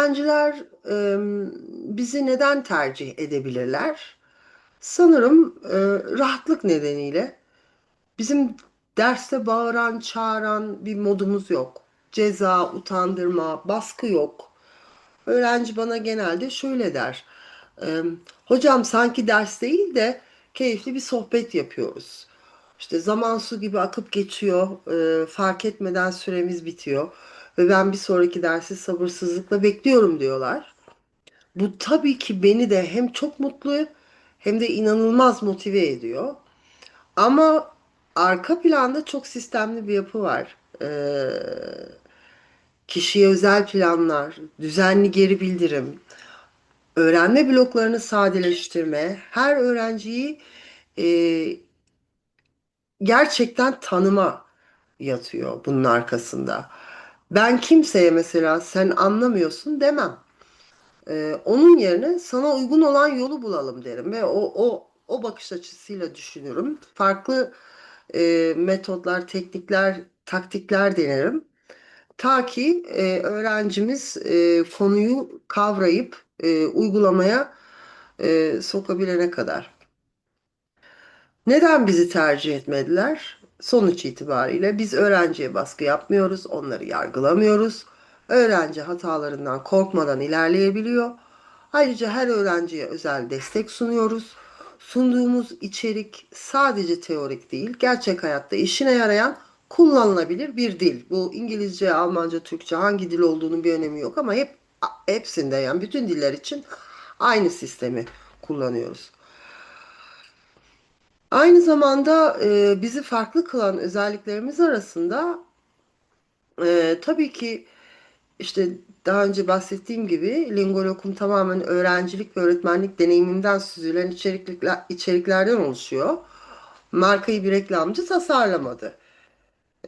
Öğrenciler e, bizi neden tercih edebilirler? Sanırım e, rahatlık nedeniyle. Bizim derste bağıran, çağıran bir modumuz yok. Ceza, utandırma, baskı yok. Öğrenci bana genelde şöyle der. e, Hocam sanki ders değil de keyifli bir sohbet yapıyoruz. İşte zaman su gibi akıp geçiyor. e, fark etmeden süremiz bitiyor. Ve ben bir sonraki dersi sabırsızlıkla bekliyorum diyorlar. Bu tabii ki beni de hem çok mutlu hem de inanılmaz motive ediyor. Ama arka planda çok sistemli bir yapı var. Ee, kişiye özel planlar, düzenli geri bildirim, öğrenme bloklarını sadeleştirme, her öğrenciyi e, gerçekten tanıma yatıyor bunun arkasında. Ben kimseye mesela sen anlamıyorsun demem. Ee, onun yerine sana uygun olan yolu bulalım derim ve o o o bakış açısıyla düşünürüm. Farklı e, metotlar, teknikler, taktikler denerim. Ta ki e, öğrencimiz e, konuyu kavrayıp e, uygulamaya e, sokabilene kadar. Neden bizi tercih etmediler? Sonuç itibariyle biz öğrenciye baskı yapmıyoruz, onları yargılamıyoruz. Öğrenci hatalarından korkmadan ilerleyebiliyor. Ayrıca her öğrenciye özel destek sunuyoruz. Sunduğumuz içerik sadece teorik değil, gerçek hayatta işine yarayan kullanılabilir bir dil. Bu İngilizce, Almanca, Türkçe hangi dil olduğunun bir önemi yok ama hep hepsinde yani bütün diller için aynı sistemi kullanıyoruz. Aynı zamanda e, bizi farklı kılan özelliklerimiz arasında e, tabii ki işte daha önce bahsettiğim gibi Lingolokum tamamen öğrencilik ve öğretmenlik deneyimimden süzülen içerikler, içeriklerden oluşuyor. Markayı bir reklamcı tasarlamadı.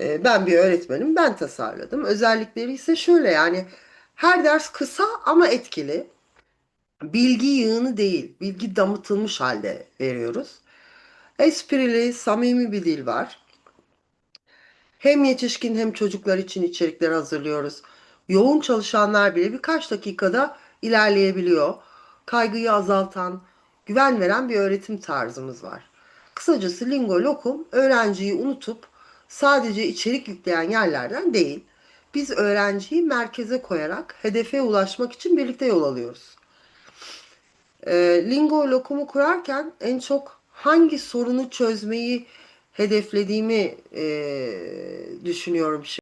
E, ben bir öğretmenim, ben tasarladım. Özellikleri ise şöyle yani her ders kısa ama etkili. Bilgi yığını değil, bilgi damıtılmış halde veriyoruz. Esprili, samimi bir dil var. Hem yetişkin hem çocuklar için içerikler hazırlıyoruz. Yoğun çalışanlar bile birkaç dakikada ilerleyebiliyor. Kaygıyı azaltan, güven veren bir öğretim tarzımız var. Kısacası Lingo Lokum öğrenciyi unutup sadece içerik yükleyen yerlerden değil. Biz öğrenciyi merkeze koyarak hedefe ulaşmak için birlikte yol alıyoruz. E, Lingo Lokum'u kurarken en çok hangi sorunu çözmeyi hedeflediğimi e, düşünüyorum şimdi.